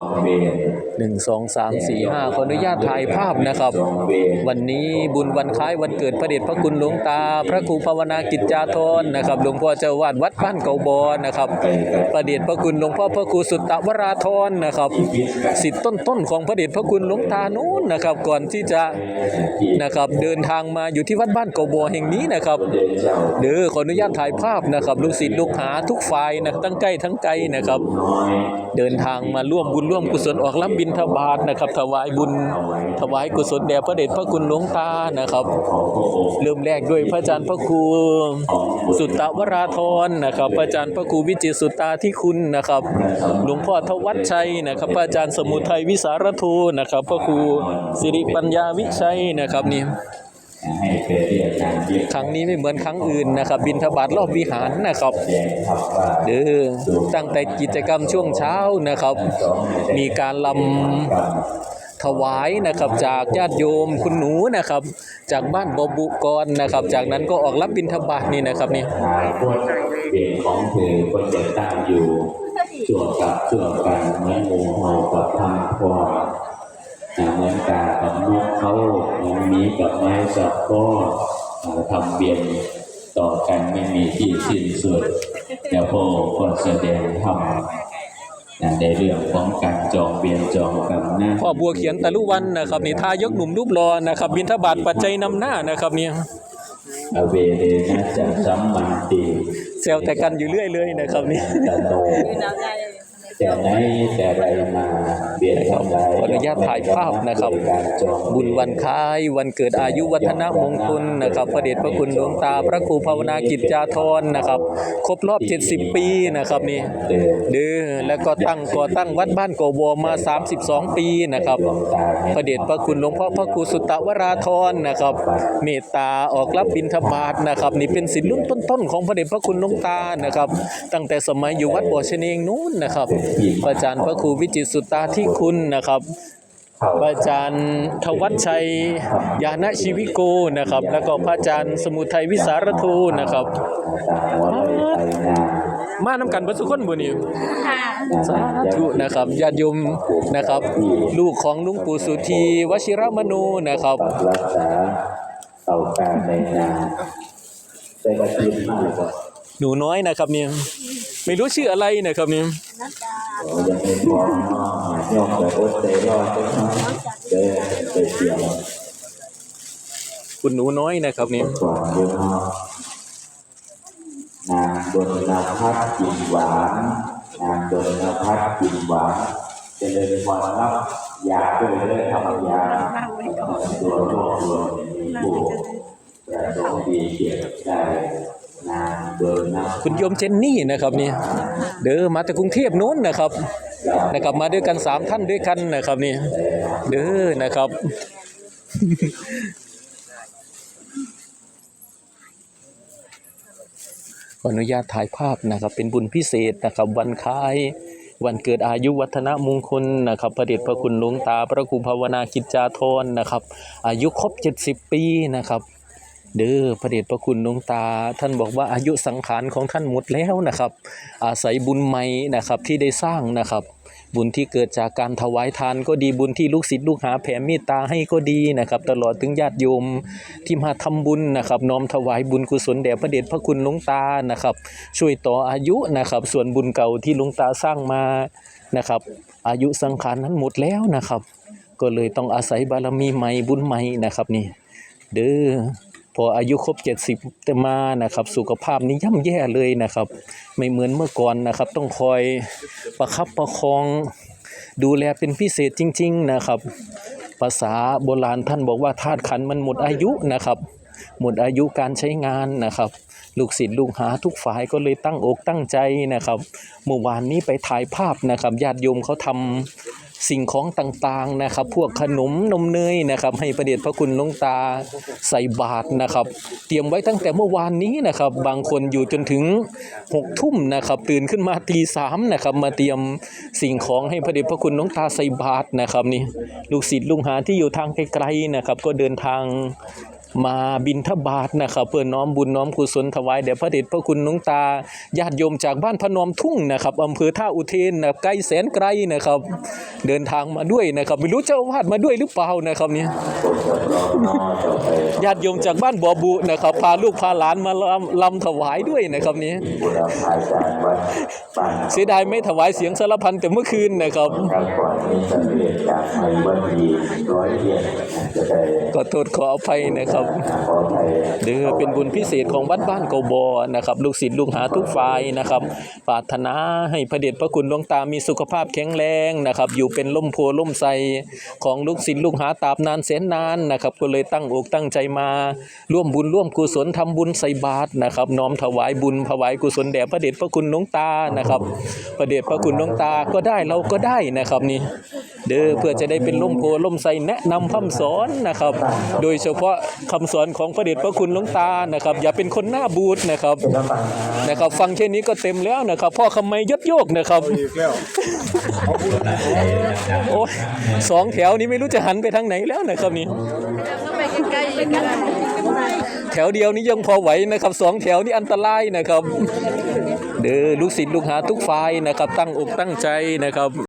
uh, หนึ่งสองสามสี่ห้าขออนุญาตถ่ายภาพนะครับ วันนี้บุญวันคล้ายวันเกิดพระเดชพระคุณหลวงตา พระครูภาวนากิจจาธรนะครับหลวงพ่อเจ้าวาดวัดบ้านเกาบอนะครับพระเดชพระคุณหลวงพ่อพระครูสุตตวราธรนะครับสิทธิ์ต้นๆของพระเดชพระคุณหลวงตานู้นนะครับ ก่อนที่จะนะครับเดินทางมาอยู่ที่วัดบ้านเกาบอแห่งนี้นะครับ เด้อขออนุญาตถ่ายภาพนะครับลูกศิษย์ลูกหาทุกฝ่ายนะทั้งใกล้ทั้งไกลนะครับ เดินทางมาร่วมบุญร่วมกุศลออกรับบิณฑบาตนะครับ ถวายบุญถวายกุศลแด่พระเดชพระคุณหลวงตานะครับ เริ่มแรกด้วยพระอาจารย์พระครูสุตตวราธรนะครับ พระอาจารย์พระครูวิจิตรสุตตาที่คุณนะครับ หลวงพ่อทวัชชัยนะครับ พระอาจารย์สมุทัยวิสารทูนะครับ พระครูสิริปัญญาวิชัยนะครับนี่ ให้เกิดเรื่องการเยี่ยมครั้งนี้ไม่เหมือนครั้งอื่นนะครับ บินทบาทรอบวิหารนะครับแจ้งครับว่าเด้อตั้งแต่กิจกรรมช่วงเช้านะครับ มีการลำถวายนะครับจากญาติโยมคุณหนูนะครับ จากบ้านบอบุกรนะครับ จากนั้นก็ออกรับบิณฑบาตนี่นะครับนี่หายพวกเวียนของเธอก็จะตั้งอยู่ช่วงกับช่วงกันเหมือนหมูเห่ากับทำพว เหมือนกากับนกเขาเหมือนหมีกับไม้สับก็ทำเบียนต่อกันไม่มีที่สิ้นสุดแล้วพอก็แสดงทำในเรื่องของการจองเบียนจองกรรมนะพ่อบัวเขียนตะลุวันนะครับนี่ทายกหนุ่มรูปรอนะครับ บิณฑบาตปัจจัยนำหน้านะครับนี่อเวเรนะจะสัมมันติเซลแต่กันอยู่เรื่อยเลยนะครับนี่ตโน แต่ไหนแต่ไรมาเบียนทำลายขออนุญาตถ่ายภาพนะครับ บุญวันคล้าย วันเกิดอายุวัฒนมงคลนะครับพระเดชพระคุณหลวงตา พระครูภาวนากิจจาธรนะครับ ครบรอบ 70 ปีนะครับนี่เดินเด้อแล้วก็ตั้งก่อตั้งวัดบ้านโกวมา 32 ปีนะครับพระเดชพระคุณหลวงพ่อพระครูสุตตวราธรนะครับ เมตตาออกรับบิณฑบาตนะครับนี่เป็นศิลป์รุ่นต้นๆของพระเดชพระคุณหลวงตานะครับ ตั้งแต่สมัยอยู่วัดบ่อเชะเนงนู้นนะครับพระอาจารย์พระครูวิจิตรสุตตาที่คุณนะครับเข้าพระอาจารย์ทวัชชัยยานะชีวิโกนะครับ แล้วก็พระอาจารย์สมุทัยวิสารทูนะครับตาหัวเลยไปนามานํกันเบ่ทุกคนบ่นี่สาธุนะครับญาติโยมนะครับ ลูกของหลุงปู่สุธีวชิรมโนนะครับปักรักษาเต่าการในนาแต่กระชิบมากกว่า หนูน้อยนะครับเนี่ยไม่รู้ชื่ออะไรนะครับเนี่ยคุณหนูน้อยนะครับเนี่ยนางดนนาพัฒน์กินหวานนางดนนาพัฒน์กินหวานจะเจริญพรรับยาด้วยเรื่องทำยาตัวโรคตัวมีผู้ประสงค์ดีเกี่ยวได้นางดนนา คุณโยมเจนนี่นะครับเนี่ยเด้อมาจากกรุงเทพนู้นนะครับนะครับมาด้วยกันสามท่านด้วยกันนะครับนี่เด้อนะครับขออนุญาตถ่ายภาพนะครับเป็นบุญพิเศษนะครับวันคล้ายวันเกิดอายุวัฒนมงคลนะครับพระเดชพระคุณหลวงตา พระครูภาวนากิจจาธรนะครับ อายุครบ 70 ปีนะครับ เด้อพระเดชพระคุณหลวงตา ท่านบอกว่าอายุสังขารของท่านหมดแล้วนะครับ อาศัยบุญใหม่นะครับที่ได้สร้างนะครับ บุญที่เกิดจากการถวายทานก็ดีบุญที่ลูกศิษย์ลูกหาแผ่เมตตาให้ก็ดีนะครับ ตลอดถึงญาติโยมที่มาทำบุญนะครับน้อมถวายบุญกุศลแด่พระเดชพระคุณหลวงตานะครับ ช่วยต่ออายุนะครับ ส่วนบุญเก่าที่หลวงตาสร้างมานะครับ，อายุสังขารนั้นหมดแล้วนะครับ ก็เลยต้องอาศัยบารมีใหม่บุญใหม่นะครับนี่เด้อ พออายุครบ 70แต่มานะครับ สุขภาพนี้ย่ำแย่เลยนะครับ ไม่เหมือนเมื่อก่อนนะครับ ต้องคอยประคับประคอง ดูแลเป็นพิเศษจริง ๆนะครับ ภาษาโบราณท่านบอกว่าธาตุขันมันหมดอายุนะครับ หมดอายุการใช้งานนะครับลูกศิษย์ลูกหาทุกฝ่ายก็เลยตั้งอกตั้งใจนะครับเมื่อวานนี้ไปถ่ายภาพนะครับญาติโยมเขาทำ สิ่งของต่างๆนะครับ พวกขนมนมเนยนะครับ ให้ประเดชพระคุณลงตาใส่บาตรนะครับ เตรียมไว้ตั้งแต่เมื่อวานนี้นะครับ บางคนอยู่จนถึงหกทุ่มนะครับ ตื่นขึ้นมาตีสามนะครับ มาเตรียมสิ่งของให้พระเดชพระคุณลงตาใส่บาตรนะครับนี่ลูกศิษย์ลูกหาที่อยู่ทางไกลๆนะครับ ก็เดินทาง มาบินทบาทนะครับเพื่อน้อมบุญน้อมกุศลถวายแด่พระเดชพระคุณหลวงตาญาติโยมจากบ้านพนมทุ่งนะครับอำเภอท่าอุเทนนะไกลแสนไกลนะครับ เดินทางมาด้วยนะครับ ไม่รู้เจ้าอาวาดมาด้วยหรือเปล่านะครับเนี่ยญาติโยมจากบ้านบ่อบุนะครับ พาลูกพาหลานมาลำลำถวายด้วยนะครับนี้บุรพาจารย์วัดบ้านเสียดายไม่ถวายเสียงสารพันแต่เมื่อคืนนะครับครับก่อนนี้จะเรียนจากในวันดีร้อยเรียนจะได้ก็โทษขออภัยนะครับขอไปเด้อเป็นบุญพิเศษของวัดบ้านเกาบอนะครับ ลูกศิษย์ลูกหาทุกฝ่ายนะครับปรารถนาให้พระเดชพระคุณหลวงตามีสุขภาพแข็งแรงนะครับ อยู่เป็นล่มโพล่มไทรของลูกศิษย์ลูกหาตราบนานแสนนานนะครับ ก็เลยตั้งอกตั้งใจมาร่วมบุญร่วมกุศลทำบุญใส่บาตรนะครับ น้อมถวายบุญถวายกุศลแด่พระเดชพระคุณหลวงตานะครับพระเดชพระคุณหลวงตาก็ได้เราก็ได้นะครับนี่เด้อเพื่อจะได้เป็นล่มโพล่มไทรแนะนำคำสอนนะครับ โดยเฉพาะคำสอนของพระเดชพระคุณหลวงตานะครับ อย่าเป็นคนหน้าบูดนะครับนะครับ ฟังแค่นี้ก็เต็มแล้วนะครับพ่อคำไมยศโยกนะครับโอ้ยสองแถวนี้ไม่รู้จะหันไปทางไหนแล้วนะครับนี่ก็ไปใกล้ๆอีกก็ได้แถวเดียวนี้ยังพอไหวนะครับสองแถวนี้อันตรายนะครับเด้อลูกศิษย์ลูกหาทุกฝ่ายนะครับ ตั้งอกตั้งใจนะครับ